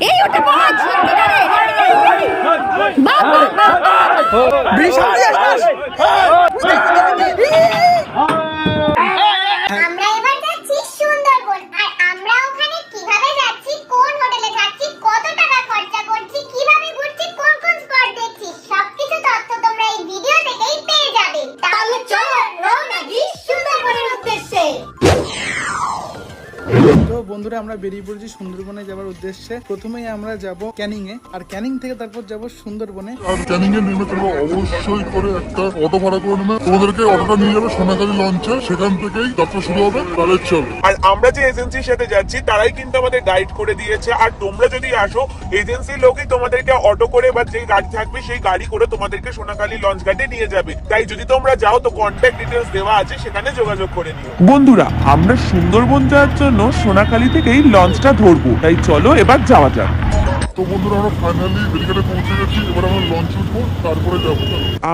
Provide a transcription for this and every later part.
এই ওটা বাঘ সত্যিকারে বাঘ বাঘ বাঘ বাঘ আমরা বন্ধুরা আমরা বেরিয়ে পড়েছি সুন্দরবনে যাওয়ার উদ্দেশ্যে। প্রথমেই আমরা যাব ক্যানিং এ আর ক্যানিং থেকে তারপর যাব সুন্দরবনে। আর ক্যানিং এর নেমে তোমরা অবশ্যই করে একটা অটো ভাড়া করে নেবে। তোমাদেরকে অটোটা নিয়ে যাবে লঞ্চে সেখান থেকেই যাত্রা শুরু হবে তাহলে চলো আর আমরা যে এজেন্সির সাথে যাচ্ছি তারাই কিন্তু আমাদের গাইড করে দিয়েছে। আর তোমরা যদি আসো এজেন্সির লোকই তোমাদেরকে অটো করে বা যে গাড়ি থাকবে সেই গাড়ি করে তোমাদেরকে সোনাখালী লঞ্চ ঘাটে নিয়ে যাবে। তাই যদি তোমরা যাও তো কন্ট্যাক্ট ডিটেলস দেওয়া আছে সেখানে যোগাযোগ করে নিও। বন্ধুরা আমরা সুন্দরবন যাওয়ার জন্য সোনাখালী থেকেই লঞ্চটা ধরবো। তাই চলো এবার যাওয়া যাক। তো বন্ধুরা আমরা ফাইনালি বেরিকেটে পৌঁছে গেছি। এবার আমরা লঞ্চ উঠবো তারপরে যাব।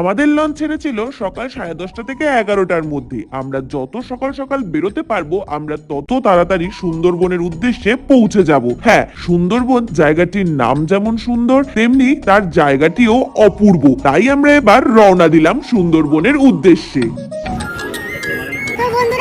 আমাদের লঞ্চ ছেড়েছিল সকাল সাড়ে দশটা থেকে এগারোটার মধ্যে। আমরা যত সকাল সকাল বেরোতে পারব আমরা তত তাড়াতাড়ি সুন্দরবনের উদ্দেশ্যে পৌঁছে যাব। হ্যাঁ সুন্দরবন জায়গাটির নাম যেমন সুন্দর তেমনি তার জায়গাটিও অপূর্ব। তাই আমরা এবার রওনা দিলাম সুন্দরবনের উদ্দেশ্যে।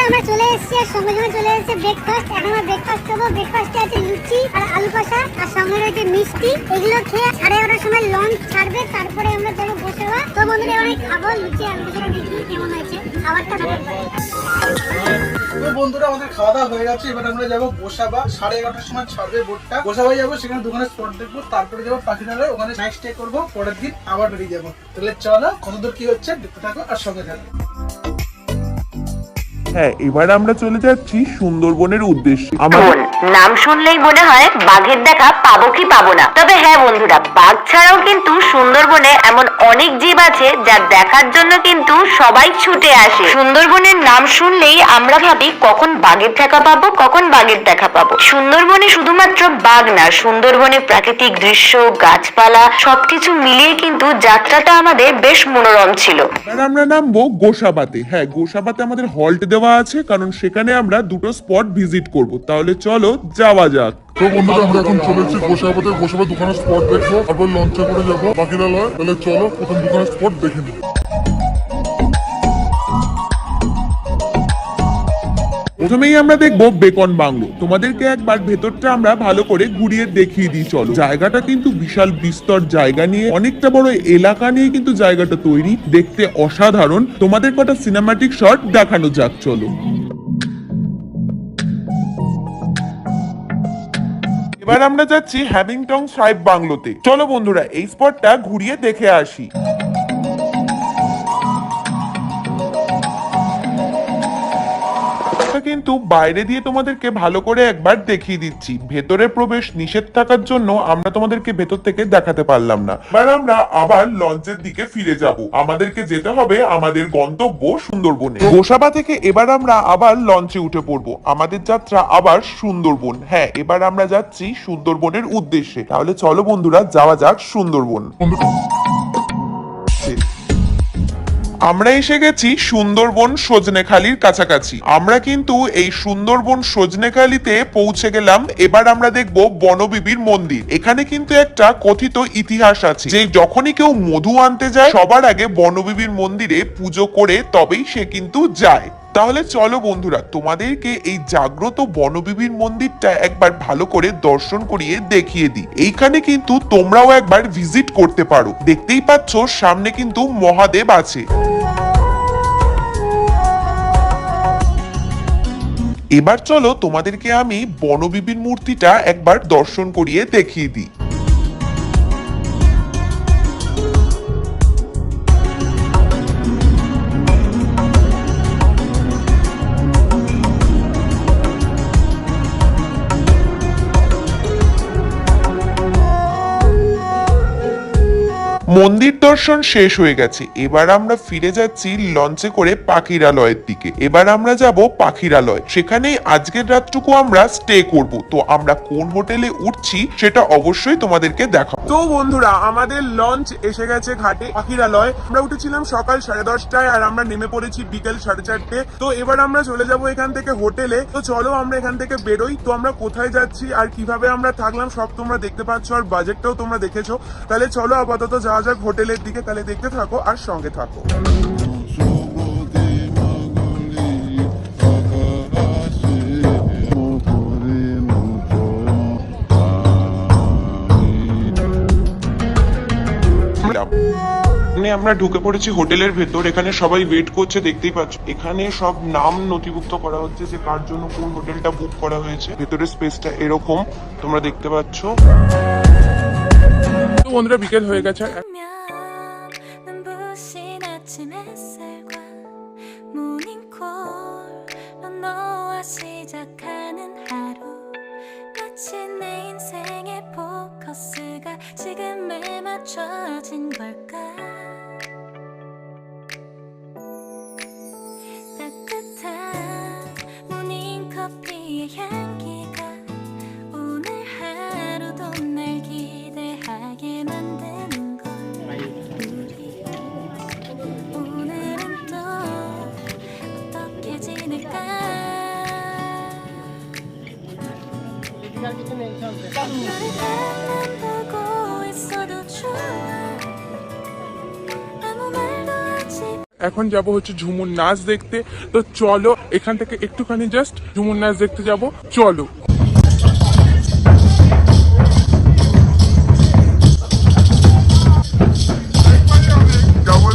আমরা চলে এসেছি আর সঙ্গে সঙ্গে চলে এসেছে ব্রেকফাস্ট এখন আমরা ব্রেকফাস্ট করব ব্রেকফাস্টে আছে লুচি আর আলু কষা আর সঙ্গে রয়েছে মিষ্টি। এগুলো খেয়ে সাড়ে এগারোটার সময় লঞ্চ ছাড়বে। তারপরে আমরা যাব বসেবা তো বন্ধুরা, এবার খাব লুচি আলু কষাটা দেখি কেমন হয়েছে। খাবারটা বন্ধুরা, আমাদের খাওয়া দাওয়া হয়ে গেছে। এবার আমরা যাব গোসাবা সাড়ে এগারোটার সময় ছাড়বে বোটটা। গোসাবাই যাব, সেখানে দোকানে স্পট দেখব। তারপরে যাব পাখিনালয় ওখানে নাইট স্টে করব। পরের দিন আবার বেরিয়ে যাব। তাহলে চলো, কতদূর কি হচ্ছে দেখতে থাকো আর সঙ্গে থাকো। হ্যাঁ এবার আমরা চলে যাচ্ছি সুন্দরবনের উদ্দেশ্যে। আমার নাম শুনলেই মনে হয় বাঘের দেখা পাবো কি পাবো না। তবে হ্যাঁ বন্ধুরা বাঘ ছাড়াও কিন্তু সুন্দরবনে এমন অনেক জীব আছে যা দেখার জন্য কিন্তু সবাই ছুটে আসে। সুন্দরবনের নাম শুনলেই আমরা ভাবি, কখন বাঘের দেখা পাবো, কখন বাঘের দেখা পাবো। সুন্দরবনে শুধুমাত্র বাঘ না সুন্দরবনে প্রাকৃতিক দৃশ্য, গাছপালা, সবকিছু মিলিয়ে কিন্তু যাত্রাটা আমাদের বেশ মনোরম ছিল। আমরা নামবো গোসাবাতে। হ্যাঁ গোসাবাতে আমাদের হল্ট দেওয়া আছে, কারণ সেখানে আমরা দুটো স্পট ভিজিট করব। তাহলে চলো যাওয়া যাক। তো বন্ধুরা, আমরা এখন চলে এসেছি গোসাবাতে গোসাবা দোকানের স্পট দেখব, তারপর লঞ্চে করে যাব। পাখিরালয় তাহলে চলো প্রথম দোকানের স্পট দেখে নিই। প্রথমেই আমরা দেখব বেকন বাংলো। তোমাদেরকে একবার ভেতরটা আমরা ভালো করে ঘুরিয়ে দেখিয়ে দিই, চলো। জায়গাটা কিন্তু বিশাল বিস্তর জায়গা নিয়ে, অনেকটা বড় এলাকা নিয়ে কিন্তু জায়গাটা তৈরি। দেখতে অসাধারণ। তোমাদের কটা সিনেমাটিক শট দেখানো যাক, চলো। এবার আমরা যাচ্ছি হ্যাভিংটং সাহেব বাংলোতে। চলো বন্ধুরা এই স্পটটা ঘুরিয়ে দেখে আসি। কিন্তু বাইরে দিয়ে তোমাদেরকে ভালো করে একবার দেখিয়ে দিচ্ছি। ভেতরে প্রবেশ নিষেধ থাকার জন্য আমরা তোমাদেরকে ভেতর থেকে দেখাতে পারলাম না। এবার আমরা আবার লঞ্চের দিকে ফিরে যাব। আমাদেরকে যেতে হবে আমাদের গন্তব্য সুন্দরবনে। গোসাবা থেকে এবার আমরা আবার লঞ্চে উঠে পড়ব। আমাদের যাত্রা আবার সুন্দরবন। হ্যাঁ এবার আমরা যাচ্ছি সুন্দরবনের উদ্দেশ্যে। তাহলে চলো বন্ধুরা, যাওয়া যাক সুন্দরবন। আমরা এসে গেছি সুন্দরবন সজনেখালির কাছাকাছি। আমরা কিন্তু এই সুন্দরবন সজনেখালিতে পৌঁছে গেলাম। এবার আমরা দেখব বনবিবির মন্দির। এখানে কিন্তু একটা কথিত ইতিহাস আছে যে যখনই কেউ মধু আনতে যায়, সবার আগে বনবিবির মন্দিরে পুজো করে তবেই সে কিন্তু যায়। তাহলে চলো বন্ধুরা, তোমাদেরকে এই জাগ্রত বনবিবির মন্দিরটা একবার ভালো করে দর্শন করিয়ে দেখিয়ে দিই। এইখানে কিন্তু তোমরাও একবার ভিজিট করতে পারো। দেখতেই পাচ্ছ, সামনে কিন্তু মহাদেব আছে। এবার চলো তোমাদেরকে আমি বনবিবির মূর্তিটা একবার দর্শন করিয়ে দেখিয়ে দিই। মন্দির দর্শন শেষ হয়ে গেছে। এবার আমরা ফিরে যাচ্ছি লঞ্চে করে পাখিরালয়ের দিকে। এবার আমরা যাব পাখিরালয়। সেখানেই আজকের রাতটুকু আমরা স্টে করব। তো আমরা কোন হোটেলে উঠছি সেটা অবশ্যই তোমাদেরকে দেখাবো। তো বন্ধুরা, আমাদের লঞ্চ এসে গেছে ঘাটে পাখিরালয়। আমরা উঠেছিলাম সকাল সাড়ে দশটায় আর আমরা নেমে পড়েছি বিকেল সাড়ে চারটে। তো এবার আমরা চলে যাব এখান থেকে হোটেলে। তো চলো আমরা এখান থেকে বেরোই। তো আমরা কোথায় যাচ্ছি আর কীভাবে আমরা থাকলাম সব তোমরা দেখতে পাচ্ছ আর বাজেটটাও তোমরা দেখেছ। তাহলে চলো আপাতত যাওয়া যাক হোটেলের দিকে তাহলে দেখতে থাকো আর সঙ্গে থাকো। এখানে আমরা ঢুকে পড়েছি হোটেলের ভেতর এখানে সবাই ওয়েট করছে দেখতেই পাচ্ছ। এখানে সব নাম নথিভুক্ত করা হচ্ছে যে কার জন্য কোন হোটেলটা বুক করা হয়েছে। ভেতরের স্পেসটা এরকম তোমরা দেখতে পাচ্ছ। তো বন্ধুরা বিকেল হয়ে গেছে। এখন যাব হচ্ছে ঝুমুর নাচ দেখতে। তো চলো, এখান থেকে একটুখানি জাস্ট ঝুমুর নাচ দেখতে যাব। চলো। কেমন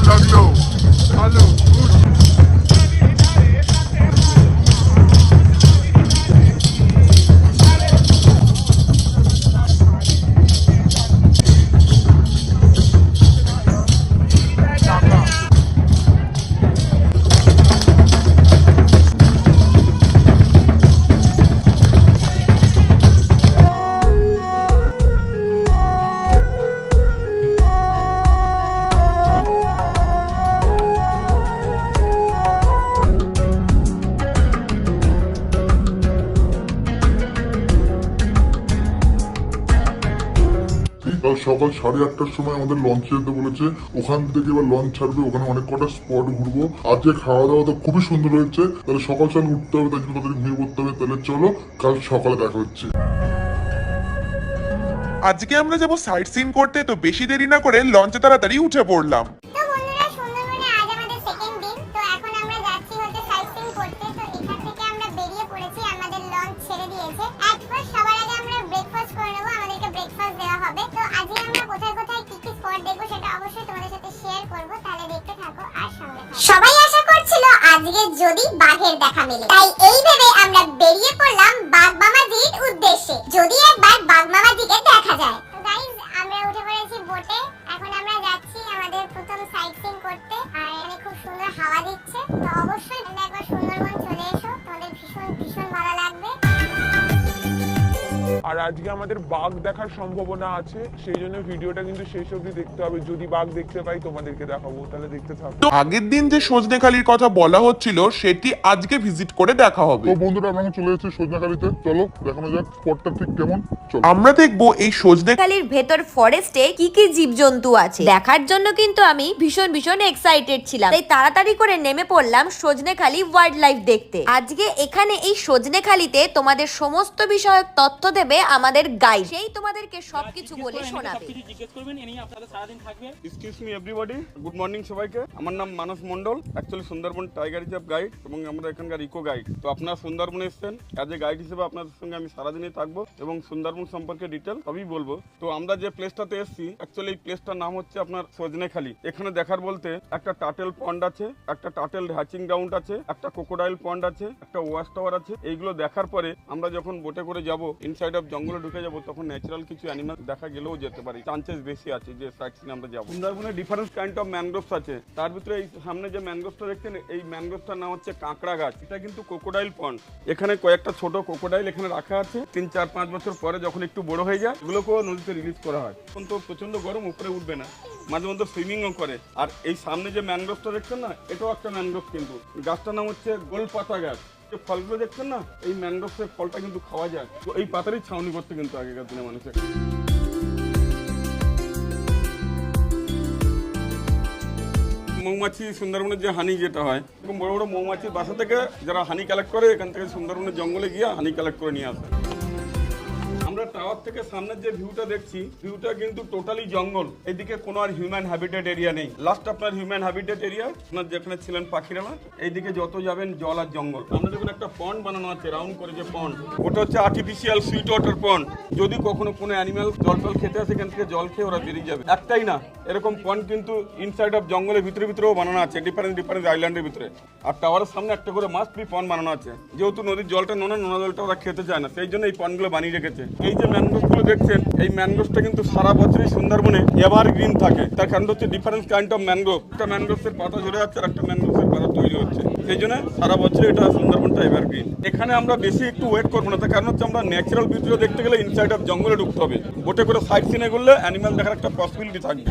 সকাল সাড়ে আটটার সময় আমাদের লঞ্চে যেতে বলেছে। ওখান থেকে এবার লঞ্চ ছাড়বে, ওখানে অনেক কটা স্পট ঘুরবো। আজকে খাওয়া দাওয়া তো খুবই সুন্দর হয়েছে। তাহলে সকাল সকাল উঠতে হবে তাই জন্য তাদের ঘুমিয়ে পড়তে হবে। তাহলে চলো, কাল সকালে দেখা হচ্ছে। আজকে আমরা যাব সাইট সিন করতে, তো বেশি দেরি না করে লঞ্চে তাড়াতাড়ি উঠে পড়লাম। যদি বাঘের দেখা মেলে। তাই এই আমরা বেরিয়ে পড়লাম বাঘ মামাজির উদ্দেশ্যে। যদি একবার বাঘ মামাজিকে দেখা যায়। তো গাইস আমরা উঠে পড়েছি বোটে এখন আমরা যাচ্ছি আমাদের প্রথম সাইট সিন করতে। আর এখানে খুব সুন্দর হাওয়া দিচ্ছে। তো অবশ্যই একবার সুন্দরবন আজকে আমাদের বাঘ দেখার সম্ভাবনা আছে সেই জন্য ভিডিওটা কিন্তু শেষ অবধি দেখতে হবে। যদি বাঘ দেখতে পাই তোমাদেরকে দেখাবো তাহলে দেখতে থাকো। তো আগের দিন যে সজনেখালির কথা বলা হচ্ছিল সেটি আজকে ভিজিট করে দেখা হবে। তো বন্ধুরা আমরা চলে এসেছি সজনাকালিতে চলো দেখানো যাক স্পটটা ঠিক কেমন। চলো। আমরা দেখব এই সজনেখালির ভেতর ফরেস্টে কি কি জীবজন্তু আছে। দেখার জন্য কিন্তু আমি ভীষণ ভীষণ এক্সাইটেড ছিলাম। তাই তাড়াতাড়ি করে নেমে পড়লাম সজনেখালি ওয়াইল্ড লাইফ দেখতে। আজকে এখানে এই সজনেখালিতে তোমাদের সমস্ত বিষয়ক তথ্য দেবে আমাদের গাইড সেই তোমাদেরকে সবকিছু বলে শোনাবে। জিজ্ঞেস করবেন ইনি আপনাদের সারাদিন থাকবে। Excuse me everybody good morning সবাইকে। আমার নাম Manas Mondal actually Sundarban tiger reserve guide এবং আমরা এখানকার ইকো গাইড তো আপনারা সুন্দরবনে এসেছেন অ্যাজ এ গাইড হিসেবে আপনাদের সঙ্গে আমি সারাদিনই থাকব এবং সুন্দরবন সম্পর্কে ডিটেল সবই বলব। তো আমরা যে প্লেসটাতে এসেছি অ্যাকচুয়ালি এই প্লেসটার নাম হচ্ছে আপনার সজনেখালি। এখানে দেখার বলতে একটা টাটেল পন্ড আছে একটা টাটেল হ্যাচিং গ্রাউন্ড আছে একটা ক্রোকোডাইল পন্ড আছে একটা ওয়াশ টাওয়ার আছে। এইগুলো দেখার পরে আমরা যখন বোটে করে যাব ইনসাইড অফ জঙ্গলে ঢুকে যাব, তখন ন্যাচারাল কিছু অ্যানিমাল দেখা গেলেও যেতে পারি। চান্সেস বেশি আছে যে সাইট সিনে আমরা যাব। সুন্দরবনে ডিফারেন্স কাইন্ড অফ ম্যানগ্রোভস আছে। তার ভিতরে এই সামনে যে ম্যানগ্রোভটা দেখছেন, এই ম্যানগ্রোভটার নাম হচ্ছে কাঁকড়া গাছ। এটা কিন্তু ক্রোকোডাইল পন্ড এখানে কয়েকটা ছোট ক্রোকোডাইল এখানে রাখা আছে। তিন, চার, পাঁচ বছর পরে যখন একটু বড় হয়ে যায়, এগুলোকেও নদীতে রিলিজ করা হয়। এখন তো প্রচণ্ড গরম, উপরে উঠবে না। মাঝে মধ্যে সুইমিংও করে। আর এই সামনে যে ম্যানগ্রোভটা দেখছেন না, এটাও একটা ম্যানগ্রোভ কিন্তু। গাছটার নাম হচ্ছে গোলপাতা গাছ। যে ফলগুলো দেখছেন না? এই ম্যানগ্রোভের ফলটা কিন্তু খাওয়া যায়। তো এই পাতারই ছাউনি করতে কিন্তু আগেকার দিনে মানুষের। মৌমাছি সুন্দরবনের যে হানি যেটা হয় বড় বড় মৌমাছির বাসা থেকে যারা হানি কালেক্ট করে, এখান থেকে সুন্দরবনের জঙ্গলে গিয়ে হানি কালেক্ট করে নিয়ে আসে। আমরা টাওয়ার থেকে সামনের যে ভিউটা দেখছি ভিউটা কিন্তু টোটালি জঙ্গল। এদিকে কোনো আর হিউম্যান হ্যাবিটেট এরিয়া নেই। লাস্ট আপনার হিউম্যান হ্যাবিটেড এরিয়া আপনার যেখানে ছিলেন পাখিরালা এইদিকে যত যাবেন জল আর জঙ্গল। আমরা দেখুন একটা পন্ড বানানো আছে রাউন্ড করে যে পন্ড ওটা হচ্ছে আর্টিফিশিয়াল সুইট ওয়াটার পন্ড যদি কখনো কোনো অ্যানিমাল জল টল খেতে আসে, এখান থেকে জল খেয়ে ওরা বেরিয়ে যাবে। একটাই না, এরকম পন্ড কিন্তু ইনসাইড অফ জঙ্গলের ভিতরে ভিতরেও বানানো আছে ডিফারেন্ট ডিফারেন্ট আইল্যান্ডের ভিতরে। আর টাওয়ারের সামনে একটা করে মাস্ট বি পন্ড বানানো আছে। যেহেতু নদীর জলটা নোনা নোনা জলটা ওরা খেতে চায় না, সেই জন্য এই পন্ডগুলো বানিয়ে রেখেছে। এই যে ম্যানগ্রোভগুলো দেখছেন, এই ম্যানগ্রোভটা কিন্তু সারা বছরই সুন্দরবনে এভার গ্রিন থাকে। তার কারণ হচ্ছে ডিফারেন্ট কাইন্ড অফ ম্যানগ্রোভ একটা ম্যানগ্রোভের পাতা ঝরে যাচ্ছে আর একটা ম্যানগ্রোভের পাতা তৈরি হচ্ছে। সেই জন্য সারা বছর এটা সুন্দরবনটা এভার গ্রিন এখানে আমরা বেশি একটু ওয়েট করব না। তার কারণ হচ্ছে আমরা ন্যাচারাল ভিডিও দেখতে গেলে ইনসাইড অফ জঙ্গলে ঢুকতে হবে। বোটে করে সাইড সিনে করলে অ্যানিমাল দেখার একটা পসিবিলিটি থাকবে।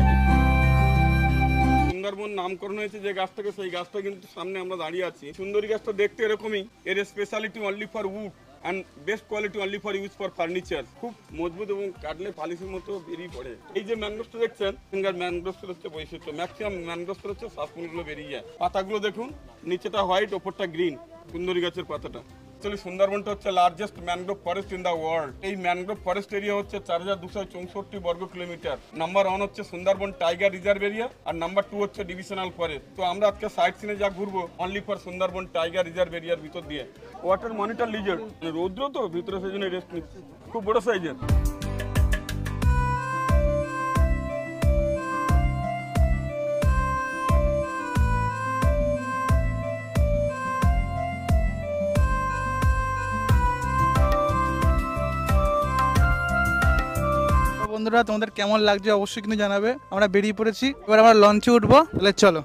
সুন্দরবন নামকরণ হয়েছে যে গাছটাকে সেই গাছটা কিন্তু সামনে আমরা দাঁড়িয়ে আছি। সুন্দরী গাছটা দেখতে এরকমই। এর speciality only for wood and best quality only for use for furniture খুব মজবুত এবং কাটলে পালিশের মতো বেরিয়ে পড়ে। এই যে ম্যানগ্রোভটা দেখছেন ফিঙ্গার ম্যানগ্রোভের হচ্ছে বৈশিষ্ট্য। ম্যাক্সিমাম ম্যানগ্রোভের হচ্ছে শ্বাসমূলগুলো বেরিয়ে যায়। পাতাগুলো দেখুন, নিচেটা হোয়াইট ওপরটা গ্রিন সুন্দরী গাছের পাতাটা। অ্যাকচুয়ালি সুন্দরবনটা হচ্ছে largest mangrove forest in the world এই ম্যানগ্রোভ ফরেস্ট এরিয়া হচ্ছে চার হাজার দুশো চৌষট্টি বর্গ কিলোমিটার। নাম্বার ওয়ান হচ্ছে সুন্দরবন টাইগার রিজার্ভ এরিয়া আর নাম্বার টু হচ্ছে ডিভিশনাল ফরেস্ট তো আমরা আজকে সাইড সিনে যা ঘুরবো only for Sundarban tiger reserve এরিয়ার ভিতর দিয়ে। ওয়াটার মনিটর লিজার রৌদ্র তো, ভিতরে সেই জন্য রেস্ট নিচ্ছে। খুব বড় সাইজের বন্ধুরা, তোমাদের কেমন লাগছে অবশ্যই কিন্তু জানাবে। আমরা বেরিয়ে পড়েছি। এবার আমরা লঞ্চে উঠবো। তাহলে চলো।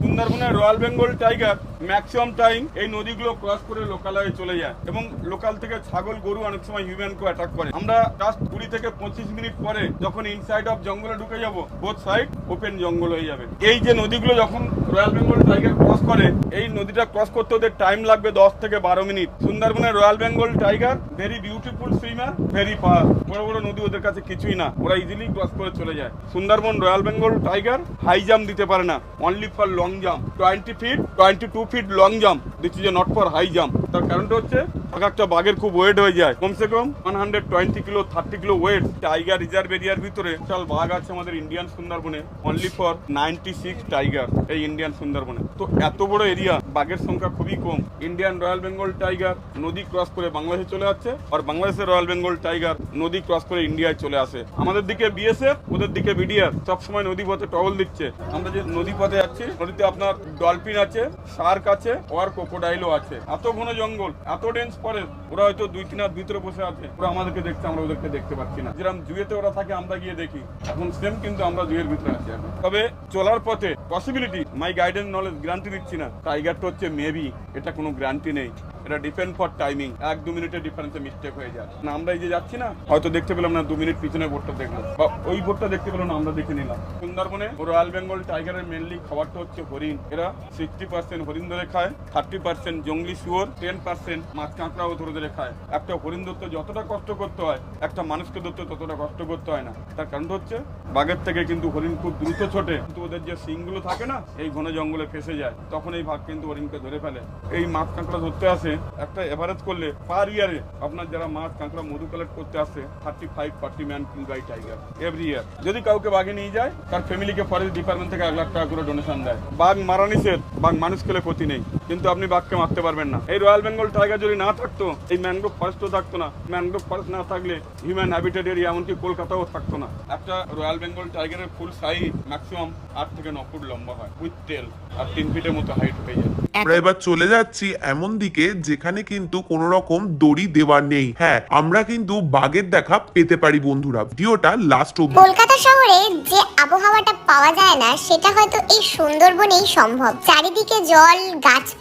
সুন্দরবনের royal Bengal tiger maximum time এই নদীগুলো ক্রস করে লোকালয়ে চলে যায় এবং লোকাল থেকে ছাগল, গরু অনেক সময় হিউম্যানকে অ্যাটাক করে। আমরা জাস্ট কুড়ি থেকে পঁচিশ মিনিট পরে যখন ইনসাইড অফ জঙ্গলে ঢুকে যাব বোথ সাইড ওপেন জঙ্গল হয়ে যাবে। এই যে নদীগুলো যখন রয়্যাল বেঙ্গল টাইগার ক্রস করে, এই নদীটা ক্রস করতে ওদের টাইম লাগবে দশ থেকে বারো মিনিট। সুন্দরবনের royal Bengal tiger very beautiful swimmer very fast বড় বড় নদী ওদের কাছে কিছুই না, ওরা ইজিলি ক্রস করে চলে যায়। Sundarban royal Bengal tiger high jump দিতে পারে না only for long jump twenty feet twenty two feet long jump this is not for high jump তার কারণটা হচ্ছে এক একটা বাঘের খুব ওয়েট হয়ে যায়। কমসে কম one hundred twenty kilo thirty kilo weight tiger reserve এরিয়ার ভিতরে বিশাল বাঘ আছে আমাদের ইন্ডিয়ান সুন্দরবনে only for ninety six tiger এই ইন্ডিয়ান সুন্দরবনে। তো এত বড় এরিয়া বাঘের সংখ্যা খুবই কম। ইন্ডিয়ান রয়্যাল বেঙ্গল টাইগার নদী ক্রস করে বাংলাদেশে চলে যাচ্ছে আর বাংলাদেশের রয়্যাল বেঙ্গল টাইগার নদী ক্রস করে ইন্ডিয়ায় চলে আসে। আমাদের দিকে বিএসএফ ওদের দিকে বিডিআর সবসময় নদী পথে টহল দিচ্ছে। আমরা যে নদী পথে যাচ্ছি, নদীতে আপনার ডলফিন আছে শার্ক আছে আর ক্রোকোডাইলও আছে। এত ঘন জঙ্গল, এত ডেন্স পরে ওরা হয়তো দুই তিন হাত ভিতরে বসে আছে। ওরা আমাদেরকে দেখতে আমরা ওদেরকে দেখতে পাচ্ছি না। যেরকম জুয়েতে ওরা থাকে, আমরা গিয়ে দেখি। এখন সেম কিন্তু আমরা জুয়ের ভিতরে আছি এখন। তবে চলার পথে possibility my guidance knowledge guarantee দিচ্ছি না। টাইগারটা হচ্ছে মেবি এটা কোনো গ্যারান্টি নেই। এটা ডিপেন্ড ফর টাইমিং এক দু মিনিটের ডিফারেন্সে মিস্টেক হয়ে যায়। না, আমরা এই যে যাচ্ছি না, হয়তো দেখতে পেলাম না, দু মিনিট পিছনে বোটটা দেখলাম। বা ওই বোটটা দেখতে পেলাম না, আমরা দেখে নিলাম। সুন্দরবনে রয়্যাল বেঙ্গল টাইগারের মেনলি খাবারটা হচ্ছে হরিণ। এরা সিক্সটি পার্সেন্ট হরিণ ধরে খায় থার্টি পার্সেন্ট জঙ্গলি শুয়োর টেন পার্সেন্ট মাছ কাঁকড়াও ধরে ধরে খায়। একটা হরিণ ধরতে যতটা কষ্ট করতে হয়, একটা মানুষকে ধরতে ততটা কষ্ট করতে হয় না। তার কারণটা হচ্ছে, বাঘের থেকে কিন্তু হরিণ খুব দ্রুত ছোটে। কিন্তু ওদের যে সিংগুলো থাকে না, এই ঘন জঙ্গলে ফেসে যায়, তখন এই ভাগ কিন্তু হরিণকে ধরে ফেলে। এই মাছ কাঁকড়া ধরতে আসে একটা এভারেজ করলে পার ইয়ারে আপনার যারা মাছ, কাঁকড়া, মধু কালেক্ট করতে আসে থার্টি ফাইভ ফার্টি ম্যান গাই টাইগার এভরি ইয়ার যদি কাউকে বাঘে নিয়ে যায়, তার ফ্যামিলিকে ফরেস্ট ডিপার্টমেন্ট থেকে এক লাখ টাকা করে ডোনেশন দেয়। বাঘ মারা নিষেধ বাঘ মানুষ খেলে ক্ষতি নেই। কিন্তু আপনি বাঘকে মারতে পারবেন না। এই রয়্যাল বেঙ্গল টাইগার যদি না থাকতো এই ম্যানগ্রোভ ফরেস্টও থাকতো না। ম্যানগ্রোভ ফরেস্ট না থাকলে হিউম্যান হ্যাবিটেট এরিয়া এমনকি কলকাতাও থাকতো না। একটা রয়্যাল বেঙ্গল টাইগারের ফুল সাইজ ম্যাক্সিমাম আট থেকে ন ফুট লম্বা হয় উইথ টেল আর তিন ফিটের মতো হাইট হয়ে যায়। আমরা এবার চলে যাচ্ছি এমন দিকে যেখানে কিন্তু কোনো রকম দড়ি দেওয়া নেই। হ্যাঁ আমরা কিন্তু বাঘের দেখা পেতে পারি বন্ধুরা। ভিডিওটা লাস্ট অব্দি কলকাতা শহরে যে আবহাওয়াটা পাওয়া যায় না সেটা হয়তো এই সুন্দরবনেই সম্ভব। চারিদিকে জল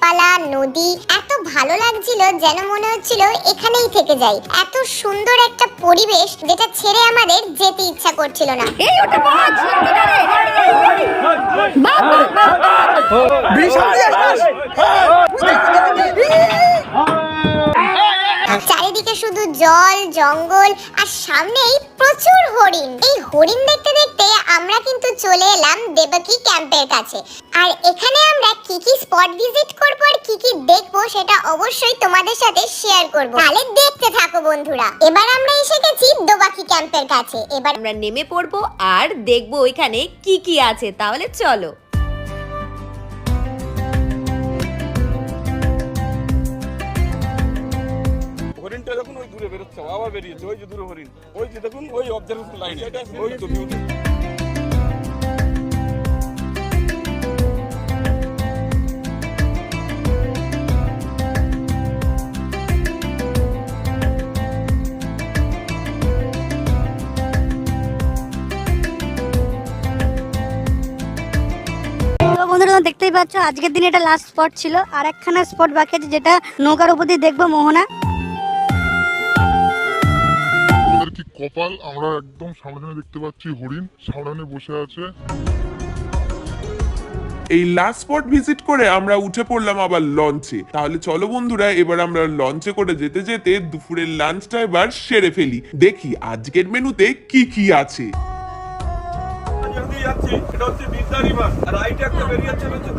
গাছপালা নদী এত ভালো লাগছিল যেন মনে হচ্ছিল এখানেই থেকে যাই এত সুন্দর একটা পরিবেশ যেটা ছেড়ে আমাদের যেতে ইচ্ছা করছিল না এই ওটা বাঘ বাঘ ব্রিজ সামনে আসিস চারিদিকে শুধু জল জঙ্গল আর সামনেই প্রচুর হরিণ। এই হরিণ দেখতে দেখতে আমরা কিন্তু চলে এলাম দেবকী ক্যাম্পের কাছে। আর এখানে আমরা কি কি স্পট ভিজিট করব আর কি কি দেখব সেটা অবশ্যই তোমাদের সাথে শেয়ার করব। তাহলে দেখতে থাকো বন্ধুরা। এবার আমরা এসে গেছি দোবাকি ক্যাম্পের কাছে। এবার আমরা নেমে পড়ব আর দেখব ওইখানে কি কি আছে। তাহলে চলো। আবার বেরিয়েছে। ওই যে দূরে হরিণ। ওই যে দেখুন ওই অবজারভেশন লাইন ওই তো view বন্ধুরা তোমরা দেখতেই পাচ্ছ আজকের দিনে এটা লাস্ট স্পট ছিল। আর একখানা স্পট বাকি আছে যেটা নৌকার উপর দিয়ে দেখব মোহনা। কি কপাল, আমরা একদম সামনে দেখতে পাচ্ছি হরিণ, সামনে বসে আছে। এই লাস্ট স্পট ভিজিট করে আমরা উঠে পড়লাম আবার লঞ্চে তাহলে চলো বন্ধুরা, এবার আমরা লঞ্চে করে যেতে যেতে দুপুরের লাঞ্চটা এবার সেরে ফেলি। দেখি আজকের মেনুতে কি কি আছে। জলদি যাচ্ছি এটা হচ্ছে বিদ্যা রিভার আর রাইটে একটা বেরিয়ে যাচ্ছে হচ্ছে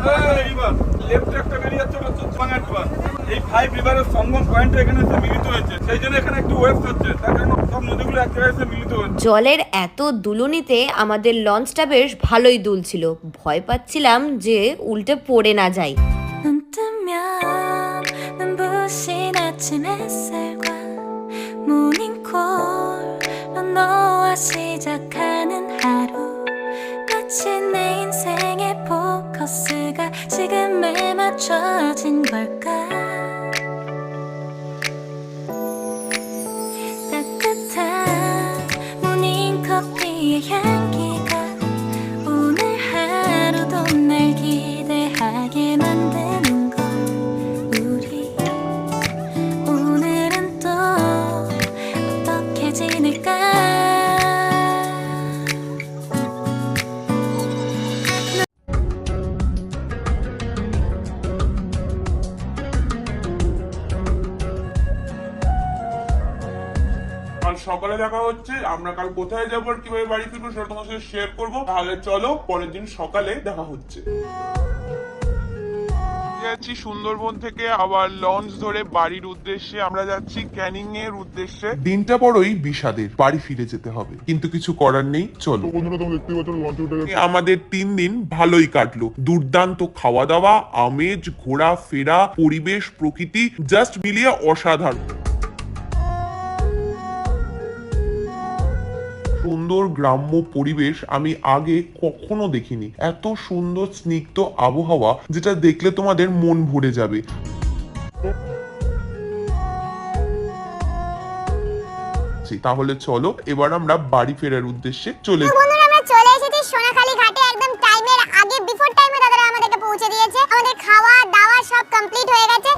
রিভার লেফটে একটা বেরিয়ে যাচ্ছে হচ্ছে বাঙা রিভার এই ফাইভ রিভারের সঙ্গম পয়েন্ট এখানে এসে মিলিত হয়েছে সেই জন্য এখানে একটু ওয়েস্ট হচ্ছে তার কারণে সব নদীগুলো এক জায়গায় এসে মিলিত হচ্ছে জলের এত দুলুনিতে আমাদের লঞ্চটা বেশ ভালোই দুলছিল ভয় পাচ্ছিলাম যে উল্টে পড়ে না যাই 눈 뜨면 눈부신 아침 햇살과 모닝콜로 너와 시작하는 하루 마치 내 인생의 포커스가 지금에 맞춰진 걸까? 따뜻한 모닝 커피의 향 দেখা হচ্ছে আমরা কাল কোথায় যাব আর কীভাবে বাড়ি ফিরবো সেটা তোমার সাথে শেয়ার করব। তাহলে চলো পরের দিন সকালে দেখা হচ্ছে। যাচ্ছি সুন্দরবন থেকে আবার লঞ্চ ধরে বাড়ির উদ্দেশ্যে আমরা যাচ্ছি ক্যানিং এর উদ্দেশ্যে। দিনটা বড়ই বিষাদের বাড়ি ফিরে যেতে হবে। কিন্তু কিছু করার নেই চলো। আমাদের তিন দিন ভালোই কাটলো। দুর্দান্ত খাওয়া দাওয়া আমেজ ঘোরা ফেরা পরিবেশ প্রকৃতি জাস্ট মিলিয়ে অসাধারণ। সুন্দর গ্রাম্য পরিবেশ আমি আগে কখনো দেখিনি। এত সুন্দর, স্নিগ্ধ আবহাওয়া যেটা দেখলে তোমাদের মন ভরে যাবে। তাহলে চলো, এবার আমরা বাড়ি ফেরার উদ্দেশ্যে চলে চলে একদম টাইমের আগে বিফোর পৌঁছে দিয়েছে। আমাদের খাওয়া দাওয়া সব কমপ্লিট হয়ে গেছে।